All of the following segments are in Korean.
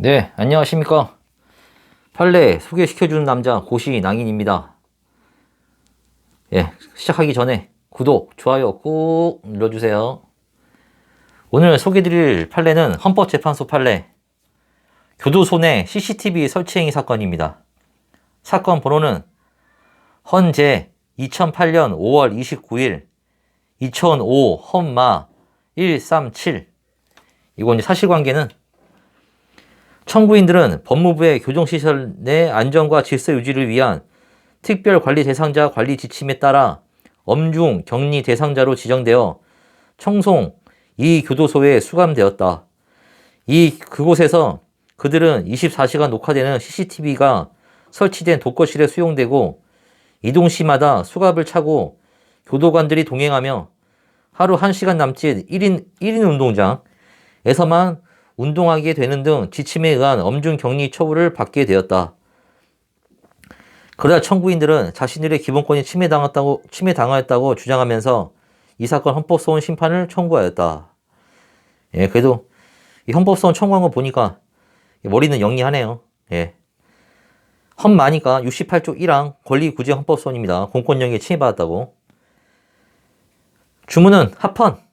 네, 안녕하십니까. 판례 소개시켜주는 남자 고시 낭인입니다. 예, 시작하기 전에 구독, 좋아요 꾹 눌러주세요. 오늘 소개드릴 판례는 헌법재판소 판례 교도소 내 CCTV 설치 행위 사건입니다. 사건 번호는 헌재 2008년 5월 29일 2005 헌마 137 이거 이제 사실관계는 청구인들은 법무부의 교정시설 내 안전과 질서 유지를 위한 특별관리 대상자 관리 지침에 따라 엄중 격리 대상자로 지정되어 청송 이 교도소에 수감되었다. 이 그곳에서 그들은 24시간 녹화되는 CCTV가 설치된 독거실에 수용되고 이동 시마다 수갑을 차고 교도관들이 동행하며 하루 1시간 남짓 1인, 1인 운동장에서만 운동하게 되는 등 지침에 의한 엄중 격리 처분을 받게 되었다. 그러다 청구인들은 자신들의 기본권이 침해당했다고, 침해당하였다고 주장하면서 이 사건 헌법소원 심판을 청구하였다. 예, 그래도 이 헌법소원 청구한 거 보니까 머리는 영리하네요. 예. 헌마니까 68조 1항 권리구제 헌법소원입니다. 공권력에 침해받았다고. 주문은 합헌.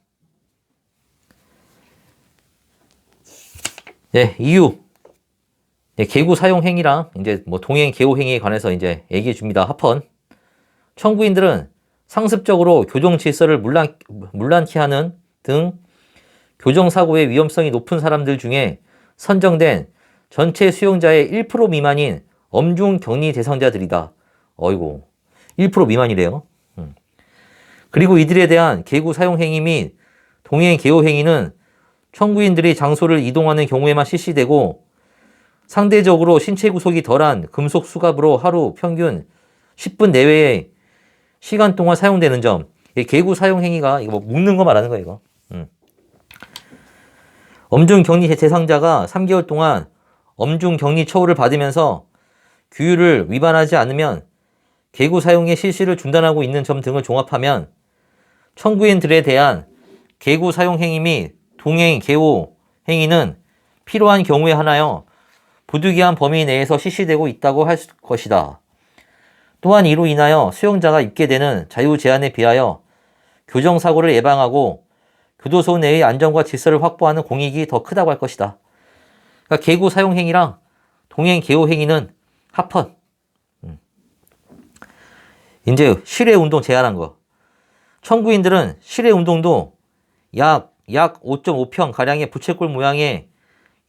예, 이유. 예, 개구 사용 행위랑 이제 뭐 동행 개호 행위에 관해서 이제 얘기해 줍니다. 합헌. 청구인들은 상습적으로 교정 질서를 물란, 물란케 하는 등 교정 사고의 위험성이 높은 사람들 중에 선정된 전체 수용자의 1% 미만인 엄중 격리 대상자들이다. 어이고. 1% 미만이래요. 음. 그리고 이들에 대한 개구 사용 행위 및 동행 개호 행위는 청구인들이 장소를 이동하는 경우에만 실시되고 상대적으로 신체 구속이 덜한 금속 수갑으로 하루 평균 10분 내외의 시간 동안 사용되는 점. 개구 사용 행위가 이거 뭐 묶는 거 말하는 거예요, 이거. 음. 엄중 격리 대상자가 3개월 동안 엄중 격리 처우를 받으면서 규율을 위반하지 않으면 개구 사용의 실시를 중단하고 있는 점 등을 종합하면 청구인들에 대한 개구 사용 행위 및 동행 개호 행위는 필요한 경우에 하나여 부득이한 범위 내에서 실시되고 있다고 할 것이다. 또한 이로 인하여 수용자가 입게 되는 자유 제한에 비하여 교정 사고를 예방하고 교도소 내의 안전과 질서를 확보하는 공익이 더 크다고 할 것이다. 그러니까 개구 사용 행위랑 동행 개호 행위는 합헌. 음. 이제 실외 운동 제한한 거. 청구인들은 실외 운동도 약, 약 5.5평 가량의 부채꼴 모양의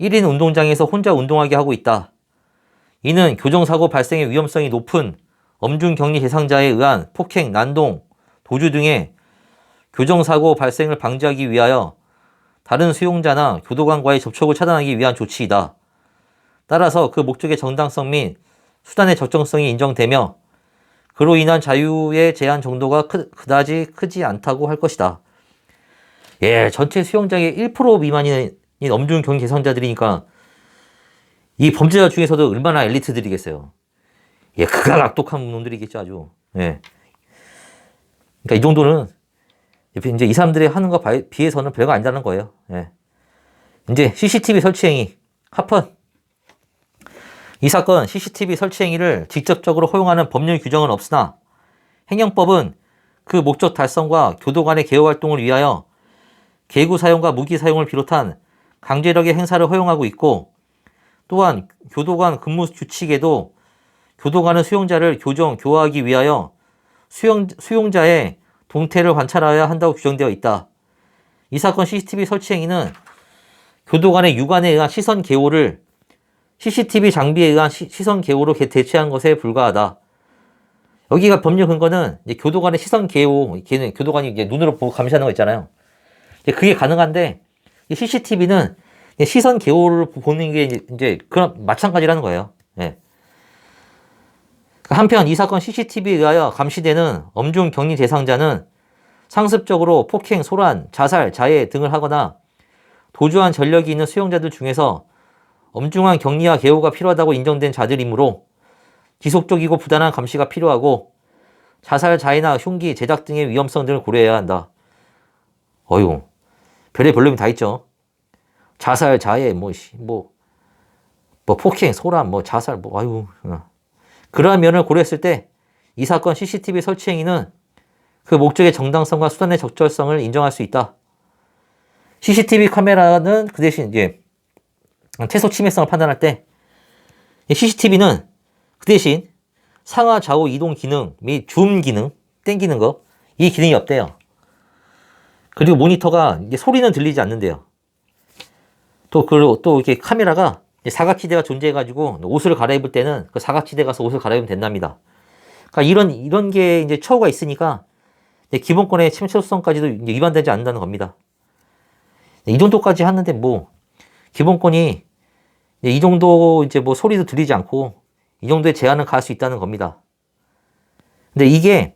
1인 운동장에서 혼자 운동하게 하고 있다. 이는 교정사고 발생의 위험성이 높은 엄중 격리 대상자에 의한 폭행, 난동, 도주 등의 교정사고 발생을 방지하기 위하여 다른 수용자나 교도관과의 접촉을 차단하기 위한 조치이다. 따라서 그 목적의 정당성 및 수단의 적정성이 인정되며 그로 인한 자유의 제한 정도가 크, 그다지 크지 않다고 할 것이다. 예, 전체 수용자의 1% 미만인 엄중 격리 대상자들이니까 이 범죄자 중에서도 얼마나 엘리트들이겠어요. 예, 극악 악독한 놈들이겠죠, 아주. 예. 그러니까 이 정도는 이제 이 사람들이 하는 거 비해서는 별거 아니라는 거예요. 예. 이제 CCTV 설치 행위 합헌. 이 사건 CCTV 설치 행위를 직접적으로 허용하는 법률 규정은 없으나 행정법은 그 목적 달성과 교도관의 개호 활동을 위하여 개구 사용과 무기 사용을 비롯한 강제력의 행사를 허용하고 있고 또한 교도관 근무 규칙에도 교도관은 수용자를 교정, 교화하기 위하여 수용, 수용자의 동태를 관찰하여야 한다고 규정되어 있다. 이 사건 CCTV 설치 행위는 교도관의 육안에 의한 시선 개호를 CCTV 장비에 의한 시, 선 개호로 대체한 것에 불과하다. 여기가 법률 근거는 교도관의 시선 개호, 걔는 교도관이 이제 눈으로 보고 감시하는 거 있잖아요. 그게 가능한데 CCTV는 시선 개호를 보는 게 이제 그런 마찬가지라는 거예요. 예. 한편 이 사건 CCTV에 의하여 감시되는 엄중 격리 대상자는 상습적으로 폭행, 소란, 자살, 자해 등을 하거나 도주한 전력이 있는 수용자들 중에서 엄중한 격리와 개호가 필요하다고 인정된 자들이므로 지속적이고 부단한 감시가 필요하고 자살, 자해나 흉기, 제작 등의 위험성 등을 고려해야 한다. 어휴, 별의 별놈이 다 있죠. 자살, 자해, 뭐, 뭐, 뭐 폭행, 소란, 뭐 자살, 뭐 아유. 어. 그러한 면을 고려했을 때 이 사건 CCTV 설치 행위는 그 목적의 정당성과 수단의 적절성을 인정할 수 있다. CCTV 카메라는 그 대신 이제 퇴소 침해성을 판단할 때 CCTV는 그 대신 상하 좌우 이동 기능 및 줌 기능 땡기는 거 이 기능이 없대요. 그리고 모니터가 이제 소리는 들리지 않는데요. 또 그리고 또 이렇게 카메라가 사각지대가 존재해가지고 옷을 갈아입을 때는 그 사각지대 가서 옷을 갈아입으면 된답니다. 그러니까 이런 이런 게 이제 처우가 있으니까 기본권의 침체성까지도 위반되지 않는다는 겁니다. 이 정도까지 하는데 뭐 기본권이 이 정도 이제 뭐 소리도 들리지 않고 이 정도의 제한은 갈 수 있다는 겁니다. 근데 이게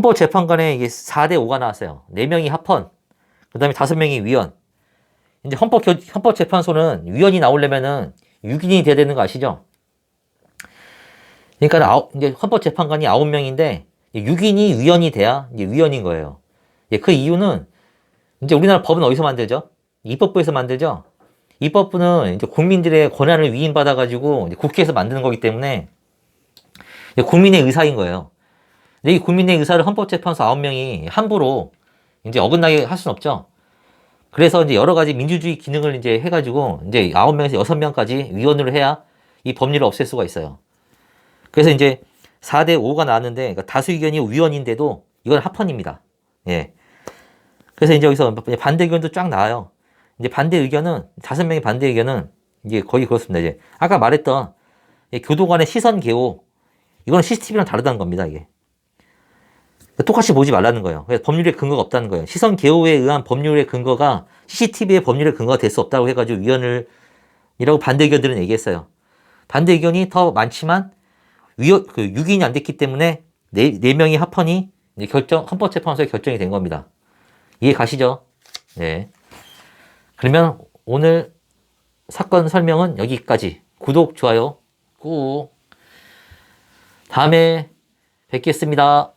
헌법재판관에 이게 4대 5가 나왔어요. 4명이 합헌, 그 다음에 5명이 위원. 이제 헌법, 겨- 헌법재판소는 위원이 나오려면은 6인이 돼야 되는 거 아시죠? 그러니까 아홉- 이제 헌법재판관이 9명인데 6인이 위원이 돼야 이제 위원인 거예요. 예, 그 이유는 이제 우리나라 법은 어디서 만들죠? 입법부에서 만들죠? 입법부는 이제 국민들의 권한을 위임받아가지고 국회에서 만드는 거기 때문에 국민의 의사인 거예요. 이 국민의 의사를 헌법재판소 9명이 함부로 이제 어긋나게 할 수는 없죠. 그래서 이제 여러 가지 민주주의 기능을 이제 해가지고 이제 9명에서 6명까지 위원으로 해야 이 법률을 없앨 수가 있어요. 그래서 이제 4대 5가 나왔는데 그러니까 다수 의견이 위원인데도 이건 합헌입니다. 예. 그래서 이제 여기서 반대 의견도 쫙 나와요. 이제 반대 의견은 다섯 명의 반대 의견은 이제 거의 그렇습니다. 이제 아까 말했던 이 교도관의 시선 개호 이거는 CCTV랑 다르다는 겁니다. 이게 똑같이 보지 말라는 거예요. 그래서 법률에 근거가 없다는 거예요. 시선 개호에 의한 법률의 근거가 CCTV의 법률의 근거가 될 수 없다고 해가지고 위원을 이라고 반대 의견들은 얘기했어요. 반대 의견이 더 많지만 위원 그 6인이 안 됐기 때문에 네, 네 명의 합헌이 결정 헌법재판소에 결정이 된 겁니다. 이해 가시죠? 네. 그러면 오늘 사건 설명은 여기까지. 구독, 좋아요 꾹. 다음에 뵙겠습니다.